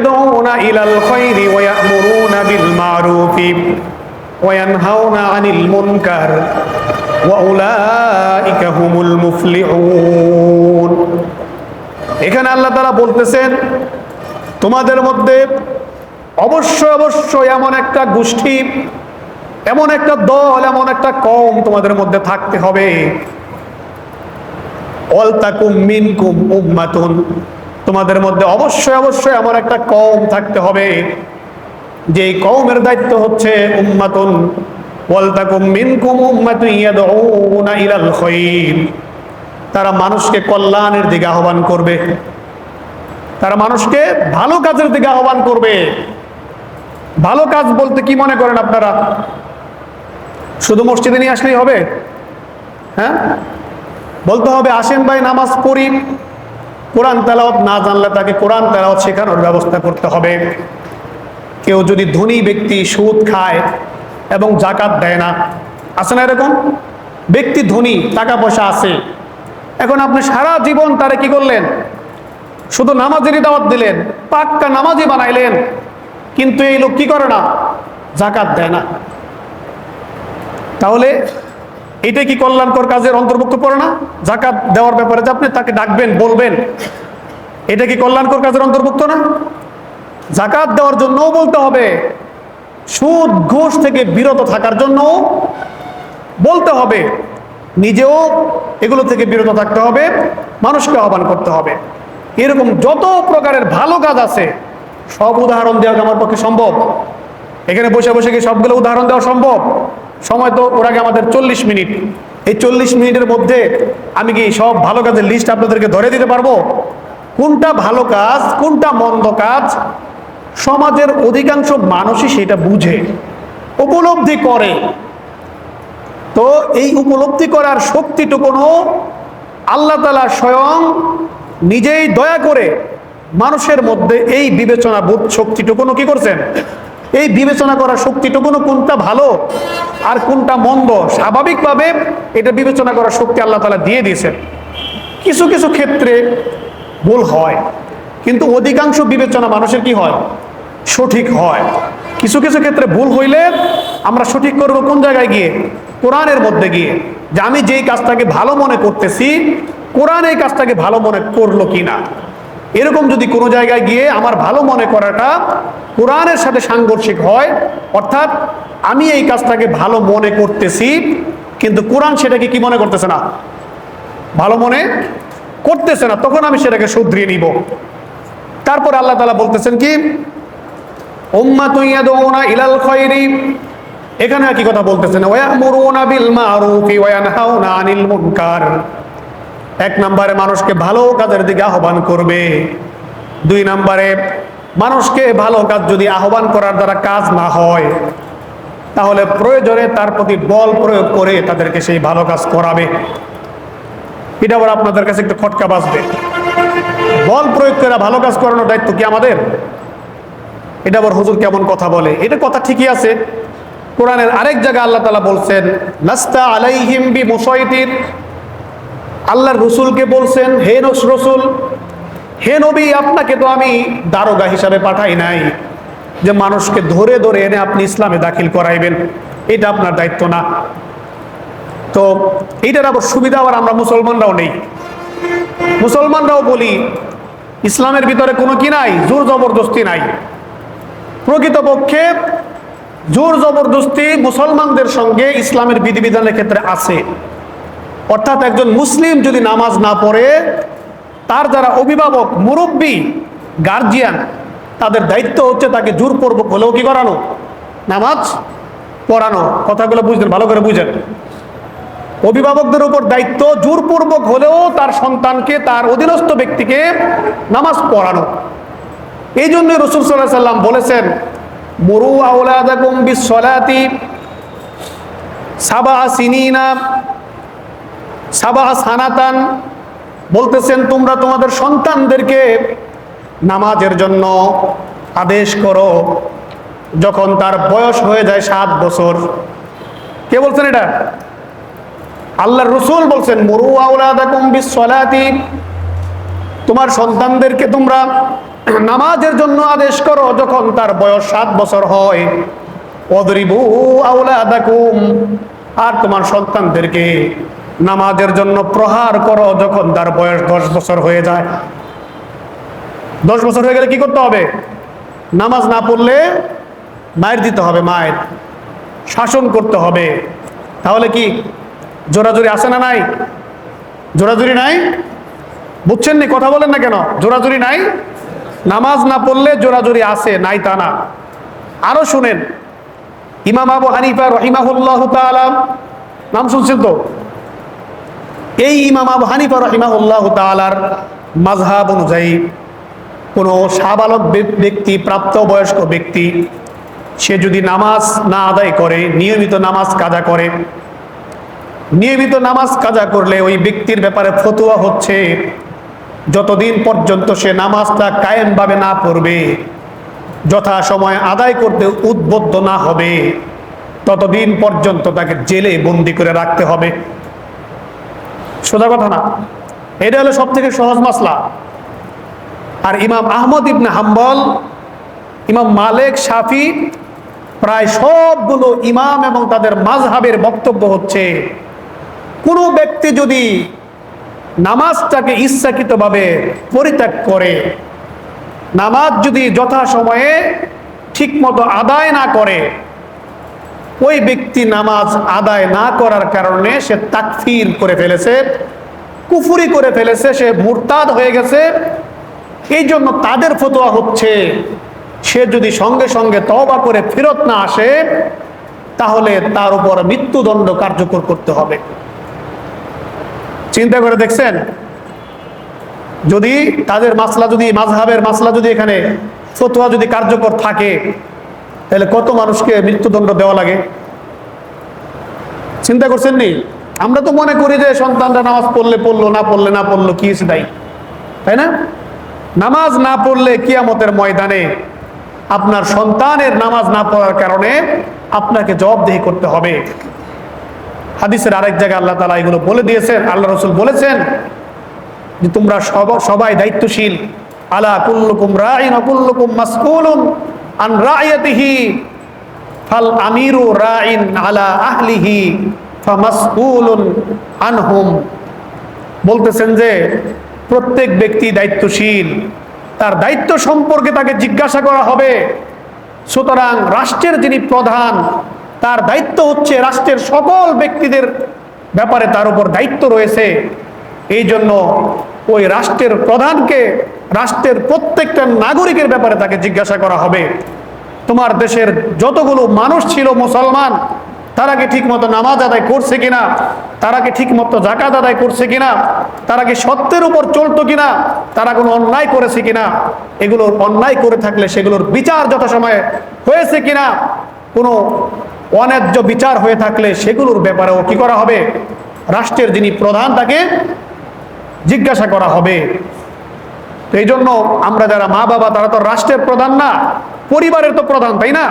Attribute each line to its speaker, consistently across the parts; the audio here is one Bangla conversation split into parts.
Speaker 1: ইয়াদউনা ইলাল খায়রি ওয়া ইয়া'মুরুনা বিল মা'রুফি ওয়া ইয়ানহাউনা আনিল মুনকার এখানে আল্লাহ তাআলা বলতেছেন, তোমাদের মধ্যে অবশ্যই অবশ্যই এমন একটা গোষ্ঠী, এমন একটা দল, এমন একটা কম তোমাদের মধ্যে থাকতে হবে। অলতাকুম মিনকুম উম্মাতুন। তোমাদের মধ্যে অবশ্যই অবশ্যই এমন একটা কম থাকতে হবে যে এই কওমের দায়িত্ব হচ্ছে উম্মাতুন তারা মানুষকে কল্যাণের দিকে আহ্বান করবে। তারা মানুষকে ভালো কাজের দিকে আহ্বান করবে। ভালো কাজ বলতে কি মনে করেন আপনারা? শুধু মসজিদে নিয়ে আসলেই হবে? হ্যাঁ? বলতে হবে, আসেন ভাই, নামাজ পড়ি। কোরআন তেলাওয়াত না জানলে তাকে কোরআন তেলাওয়াত শেখানোর ব্যবস্থা করতে হবে। কেউ যদি ধনী ব্যক্তি সুদ খায় এবং জাকাত দেয় না, আছে না এরকম? ব্যক্তি ধনী টাকা পয়সা আছে। এখন আপনি সারা জীবন তারে কি করলেন? শুধু নামাজেরই দাওয়াত দিলেন, পাক্কা নামাজি বানাইলেন, কিন্তু এই লোক কি করে না? জাকাত দেয় না। তাহলে এটা কি কল্যাণকর কাজের অন্তর্ভুক্ত পড়ে না? জাকাত দেওয়ার ব্যাপারে যে আপনি তাকে ডাকবেন, বলবেন, এটা কি কল্যাণকর কাজের অন্তর্ভুক্ত না? জাকাত দেওয়ার জন্যও বলতে হবে, সুদ, ঘুষ থেকে বিরত থাকার জন্যও বলতে হবে, নিজেও এগুলো থেকে বিরত থাকতে হবে, মানুষকে আহ্বান করতে হবে। এরকম যত প্রকারের ভালো কাজ আছে, সব উদাহরণ দেওয়া আমার পক্ষে সম্ভব? এখানে বসে বসে কি সবগুলো উদাহরণ দেওয়া সম্ভব? সময় তো ওর আগে আমাদের চল্লিশ মিনিট। এই চল্লিশ মিনিটের মধ্যে আমি কি সব ভালো কাজের লিস্ট আপনাদেরকে ধরে দিতে পারব? কোনটা ভালো কাজ, কোনটা মন্দ কাজ? সমাজের অধিকাংশ মানুষই সেটা বুঝে, উপলব্ধি করে। তো এই উপলব্ধি করার শক্তিটুকুনও আল্লাহ তালা স্বয়ং নিজেই দয়া করে মানুষের মধ্যে এই বিবেচনা বোধ শক্তিটুকুনও কি করছেন? এই বিবেচনা করার শক্তিটুকুনও কোনটা ভালো আর কোনটা মন্দ? স্বাভাবিকভাবে এটা বিবেচনা করার শক্তি আল্লাহ তালা দিয়ে দিয়েছেন। কিছু কিছু ক্ষেত্রে ভুল হয়, কিন্তু অধিকাংশ বিবেচনা মানুষের কি হয়? সঠিক হয়। কিছু কিছু ক্ষেত্রে ভুল হইলে আমরা সঠিক করব কোন জায়গায় গিয়ে? কোরআনের মধ্যে গিয়ে। যে আমি যেই কাজটাকে ভালো মনে করতেছি, কোরআন এই কাজটাকে ভালো মনে করল কিনা? এরকম যদি কোনো জায়গায় গিয়ে আমার ভালো মনে করাটা কোরআনের সাথে সাংঘর্ষিক হয়, অর্থাৎ আমি এই কাজটাকে ভালো মনে করতেছি, কিন্তু কোরআন সেটাকে কি মনে করতেছে না? ভালো মনে করতেছে না, তখন আমি সেটাকে শুধরিয়ে নিব। তারপর আল্লাহ তালা বলতেছেন কি? উম্মাতুইয়াদউনা ইলাল খায়রি এখানে আর কি কথা বলতেছেন ওয়ামুরুনা বিল মারুফি ওয়ানহাউনা আনিল মুনকার। এক নম্বরে মানুষকে ভালো কাজের দিকে আহ্বান করবে। দুই নম্বরে মানুষকে ভালো কাজ যদি আহ্বান করার দ্বারা কাজ না হয়, তাহলে প্রয়োজনে তার প্রতি বল প্রয়োগ করে তাদেরকে সেই ভালো কাজ করাবে। এটা আবার আপনাদের কাছে একটু খটকা বাঁচবে বল প্রয়োগ করে ভালো কাজ করানোর দায়িত্ব কি আমাদের? এটা আবার হুজুর কেমন কথা বলে? এটা কথা ঠিকই আছে। কোরআনের আরেক জায়গায় আল্লাহ তালা বলছেন নাস্তা আলাইহিম বি মুসাইতির আল্লাহর রসুলকে বলছেন, হে নস রসুল, হে নবী, আপনাকে তো আমি দারোগা হিসাবে পাঠাই নাই যে মানুষকে ধরে ধরে এনে আপনি ইসলামে দাখিল করাইবেন। এটা আপনার দায়িত্ব না। তো এইটার আবার সুবিধা আবার আমরা মুসলমানরাও নেই। মুসলমানরাও বলি, ইসলামের ভিতরে কোনো কি নাই? জোর জবরদস্তি নাই। প্রকৃতপক্ষে জোর জবরদস্তি মুসলমানদের সঙ্গে ইসলামের বিধিবিধানের ক্ষেত্রে আছে। অর্থাৎ একজন মুসলিম যদি নামাজ না পড়ে, তার যারা অভিভাবক, মুরব্বী গার্জিয়ান তাদের দায়িত্ব হচ্ছে তাকে জোরপূর্বক হলেও কি করানো? নামাজ পড়ানো। কথাগুলো বুঝলেন, ভালো করে বুঝেন। অভিভাবকদের উপর দায়িত্ব জোরপূর্বক হলেও তার সন্তানকে, তার অধীনস্থ ব্যক্তিকে নামাজ পড়ানো। এই জন্য রসুল সাল্লাহ সাল্লাম বলেছেন, মরু আউলাদাকুম বিসলাতি সাবা সিনিনা সাবা সানাতান বলতেছেন, তোমরা তোমাদের সন্তানদেরকে নামাজের জন্য আদেশ করো যখন তার বয়স হয়ে যায় সাত বছর। কে বলছেন এটা? আল্লাহ রসুল বলছেন, মরু তোমার সন্তানদেরকে তোমরা নামাজের জন্য আদেশ করো যখন তার বয়স সাত বছর হয়। আর তোমার সন্তানদেরকে নামাজের জন্য প্রহার করো যখন তার বয়স দশ বছর হয়ে যায়। দশ বছর হয়ে গেলে কি করতে হবে? নামাজ না পড়লে মায়ের দিতে হবে, মায়ের শাসন করতে হবে। তাহলে কি জোরাজুরি আছে না নাই? জোরাজুরি নাই? বুঝছেন নি? কথা বলেন না কেন? জোরাজুরি নাই? নামাজ না পড়লে জোরাজুরি আছে, নাই তা না। আরও শুনেন। ইমাম আবু হানিফা রহিমাহুল্লাহ তাআলা, নাম শুনছেন তো? এই ইমাম আবু হানিফা রহিমাহুল্লাহ তাআলার মাযহাব অনুযায়ী কোনো সাবালক ব্যক্তি, প্রাপ্তবয়স্ক ব্যক্তি, সে যদি নামাজ না আদায় করে, নিয়মিত নামাজ কাজা করে, নিয়মিত নামাজ কাজা করলে ওই ব্যক্তির ব্যাপারে ফতুয়া হচ্ছে, যতদিন পর্যন্ত সে নামাজটা কায়েমভাবে না পড়বে, যথা সময় আদায় করতে উদ্বুদ্ধ না হবে, ততদিন পর্যন্ত তাকে জেলে বন্দি করে রাখতে হবে। সোজা কথা না। এটা হলো সব থেকে সহজ মাসলা। আর ইমাম আহমদ ইবনে হাম্বল, ইমাম মালেক, শাফি প্রায় সবগুলো ইমাম এবং তাদের মাঝহাবের বক্তব্য হচ্ছে, কোনো ব্যক্তি যদি নামাজটাকে ইচ্ছাকৃতভাবে পরিত্যাগ করে, নামাজ যদি যথা যথাসময়ে ঠিকমতো আদায় না করে ওই ব্যক্তি নামাজ আদায় না করার কারণে সে তাকফির করে ফেলেছে, কুফুরি করে ফেলেছে, সে মুরতাদ হয়ে গেছে। এই জন্য তাদের ফতোয়া হচ্ছে, সে যদি সঙ্গে সঙ্গে তওবা করে ফেরত না আসে, তাহলে তার উপর মৃত্যুদণ্ড কার্যকর করতে হবে। চিন্তা করে দেখছেন? যদি তাদের মাসলা যদি, মাঝহাবের মাসলা যদি এখানে ফতোয়া যদি কার্যকর থাকে তাহলে কত মানুষকে মৃত্যুদণ্ড দেওয়া লাগে? চিন্তা করছেন নি? আমরা তো মনে করি যে সন্তানরা নামাজ পড়লে পড়ল, না পড়লে না পড়ল, কি হয়েছে তাই? না? নামাজ না পড়লে কিয়ামতের ময়দানে আপনার সন্তানের নামাজ না পড়ার কারণে আপনাকে জবাবদেহি করতে হবে। হাদিসের আরেক জায়গায় আল্লাহ তালা এগুলো বলে দিয়েছেন, আল্লাহ রসুল বলেছেন যে তোমরা সব- সবাই দায়িত্বশীল। আলা কুল্লুকুম রাইন অকুল্লুকুম মাসকুলুন। আন রায়াতিহি ফাল আমিরু রাইন আলা আহলিহি ফামাসকুলুন আনহুম। বলতেছেন যে, প্রত্যেক ব্যক্তি দায়িত্বশীল, তার দায়িত্ব সম্পর্কে তাকে জিজ্ঞাসা করা হবে। সুতরাং রাষ্ট্রের যিনি প্রধান, তার দায়িত্ব হচ্ছে রাষ্ট্রের সকল ব্যক্তিদের ব্যাপারে তার উপর দায়িত্ব রয়েছে। এই জন্য ওই রাষ্ট্রের প্রধানকে রাষ্ট্রের প্রত্যেকটা নাগরিকের ব্যাপারে তাকে জিজ্ঞাসা করা হবে। তোমার দেশের যতগুলো মানুষ ছিল মুসলমান, তারা কি ঠিক মতো নামাজ আদায় করছে কিনা? তারা কি ঠিক মতো জাকাত আদায় করছে কিনা? তারা কি সত্যের উপর চলতো কিনা? তারা কোনো অন্যায় করেছে কিনা? এগুলোর অন্যায় করে থাকলে সেগুলোর বিচার যথাসময়ে হয়েছে কিনা? কোনো অন্যায্য বিচার হয়ে থাকলে সেগুলোর ব্যাপারেও কি করা হবে? রাষ্ট্রের যিনি প্রধান, তাকে জিজ্ঞাসা করা হবে। এই জন্য আমরা যারা মা বাবা, তারা তো রাষ্ট্রের প্রধান না, পরিবারের তো প্রধান, তাই না?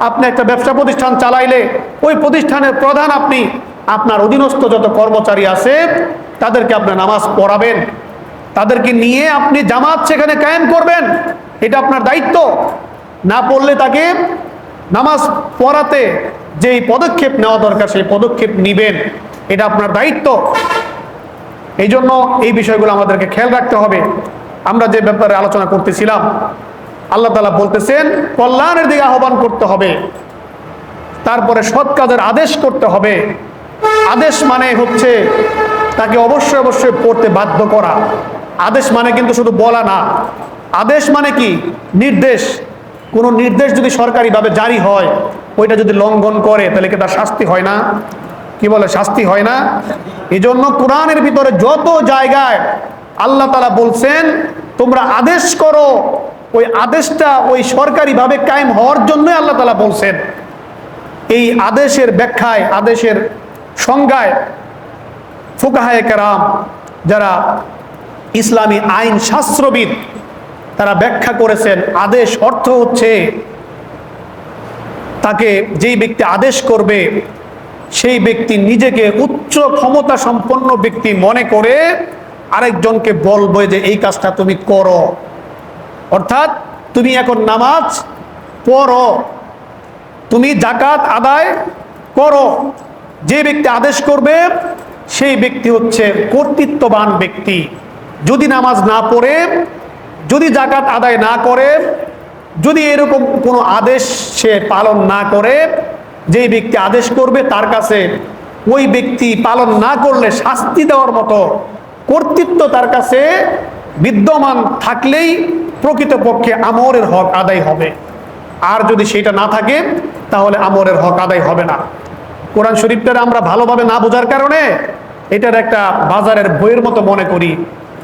Speaker 1: আপনি একটা ব্যবসা প্রতিষ্ঠান চালাইলে ওই প্রতিষ্ঠানের প্রধান আপনি। আপনার অধীনস্থ যত কর্মচারী আছে, তাদেরকে আপনি নামাজ পড়াবেন। তাদেরকে নিয়ে আপনি জামাত সেখানে কায়েম করবেন। এটা আপনার দায়িত্ব। না পড়লে তাকে নামাজ পড়াতে যেই পদক্ষেপ নেওয়া দরকার, সেই পদক্ষেপ নিবেন। এটা আপনার দায়িত্ব। এই জন্য এই বিষয়গুলো আমাদেরকে খেয়াল রাখতে হবে। আমরা যে ব্যাপারে আলোচনা করতেছিলাম, আল্লাহ তালা বলতেছেন, কল্যাণের দিকে আহ্বান করতে হবে, তারপরে সৎ কাজের আদেশ করতে হবে। আদেশ মানে হচ্ছে তাকে অবশ্যই অবশ্যই পড়তে বাধ্য করা। আদেশ মানে কিন্তু শুধু বলা না। আদেশ মানে কি? নির্দেশ। কোনো নির্দেশ যদি সরকারিভাবে জারি হয়, ওইটা যদি লঙ্ঘন করে, তাহলে কি তার শাস্তি হয় না? কি বলে? শাস্তি হয় না? এই জন্য কোরআনের ভিতরে যত জায়গায় আল্লাহ তালা বলছেন, তোমরা আদেশ করো, ওই আদেশটা ওই সরকারিভাবে কায়েম হওয়ার জন্যই আল্লাহ তালা বলছেন। এই আদেশের ব্যাখ্যায়, আদেশের সংজ্ঞায় ফুকাহায় কেরাম যারা ইসলামী আইন শাস্ত্রবিদ, তারা ব্যাখ্যা করেছেন, আদেশ অর্থ হচ্ছে তাকে যেই ব্যক্তি আদেশ করবে, সেই ব্যক্তি নিজেকে উচ্চ ক্ষমতা সম্পন্ন ব্যক্তি মনে করে আরেকজনকে বলবে যে এই কাজটা তুমি করো। অর্থাৎ তুমি এখন নামাজ পড়ো। তুমি জাকাত আদায় করো। যে ব্যক্তি আদেশ করবে, সেই ব্যক্তি হচ্ছে কর্তৃত্ববান ব্যক্তি। যদি নামাজ না পড়ে, যদি জাকাত আদায় না করে, যদি এরকম কোনো আদেশ সে পালন না করে, যেই ব্যক্তি আদেশ করবে, তার কাছে ওই ব্যক্তি পালন না করলে শাস্তি দেওয়ার মতো কর্তৃত্ব তার কাছে বিদ্যমান থাকলেই প্রকৃতপক্ষে আমরের হক আদায় হবে। আর যদি সেটা না থাকে, তাহলে আমরের হক আদায় হবে না। কোরআন শরীফটার আমরা ভালোভাবে না বোঝার কারণে এটার একটা বাজারের বইয়ের মতো মনে করি,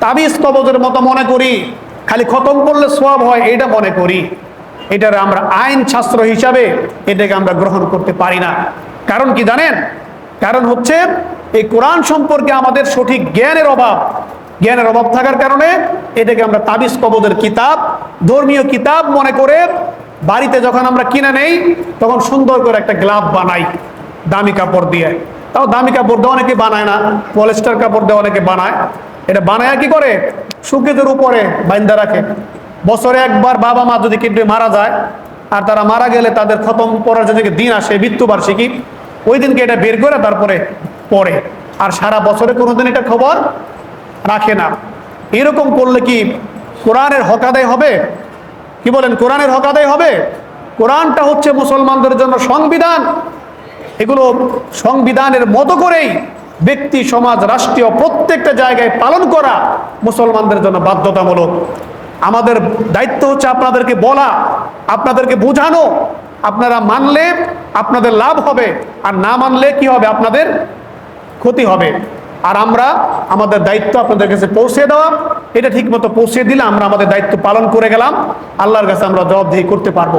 Speaker 1: তাবিজ কবজের মতো মনে করি, খালি খতম করলে সব হয় এটা মনে করি। এটার আমরা আইন শাস্ত্র হিসাবে এটাকে আমরা গ্রহণ করতে পারি না। কারণ কি জানেন? কারণ হচ্ছে এই কোরআন সম্পর্কে আমাদের সঠিক জ্ঞানের অভাব। জ্ঞানের অভাব থাকার কারণে এটাকে আমরা তাবিজ কবদের কিতাব, ধর্মীয় কিতাব মনে করে বাড়িতে যখন আমরা কিনে নেই, তখন সুন্দর করে একটা গ্লাভ বানাই দামি কাপড় দিয়ে। তাও দামি কাপড় দিয়ে অনেকে বানায় না, পলেস্টার কাপড় দিয়ে অনেকে বানায়। এটা বানায় কি করে? সুকেজের উপরে বাইন্দা রাখে। বছরে একবার বাবা মা যদি কেটে মারা যায়, আর তারা মারা গেলে তাদের খতম পড়ার যদি দিন আসে, মৃত্যুবার্ষিকী ওই দিনকে এটা বের করে তারপরে পড়ে। আর সারা বছরে কোনোদিন এটা খবর রাখে না। এরকম করলে কি কোরআনের হক আদায় হবে? কি বলেন, কোরআনের হক আদায় হবে? কোরআনটা হচ্ছে মুসলমানদের জন্য সংবিধান। এগুলো সংবিধানের মতো করেই ব্যক্তি, সমাজ, রাষ্ট্রীয় প্রত্যেকটা জায়গায় পালন করা মুসলমানদের জন্য বাধ্যতামূলক। আমাদের দায়িত্ব হচ্ছে আপনাদেরকে বলা, আপনাদেরকে বোঝানো। আপনারা মানলে আপনাদের লাভ হবে, আর না মানলে কি হবে? আপনাদের ক্ষতি হবে। আর আমরা আমাদের দায়িত্ব আপনাদের কাছে পৌঁছে দেওয়া, এটা ঠিকমতো পৌঁছে দিলে আমরা আমাদের দায়িত্ব পালন করে গেলাম। আল্লাহর কাছে আমরা জবাবদিহি করতে পারব।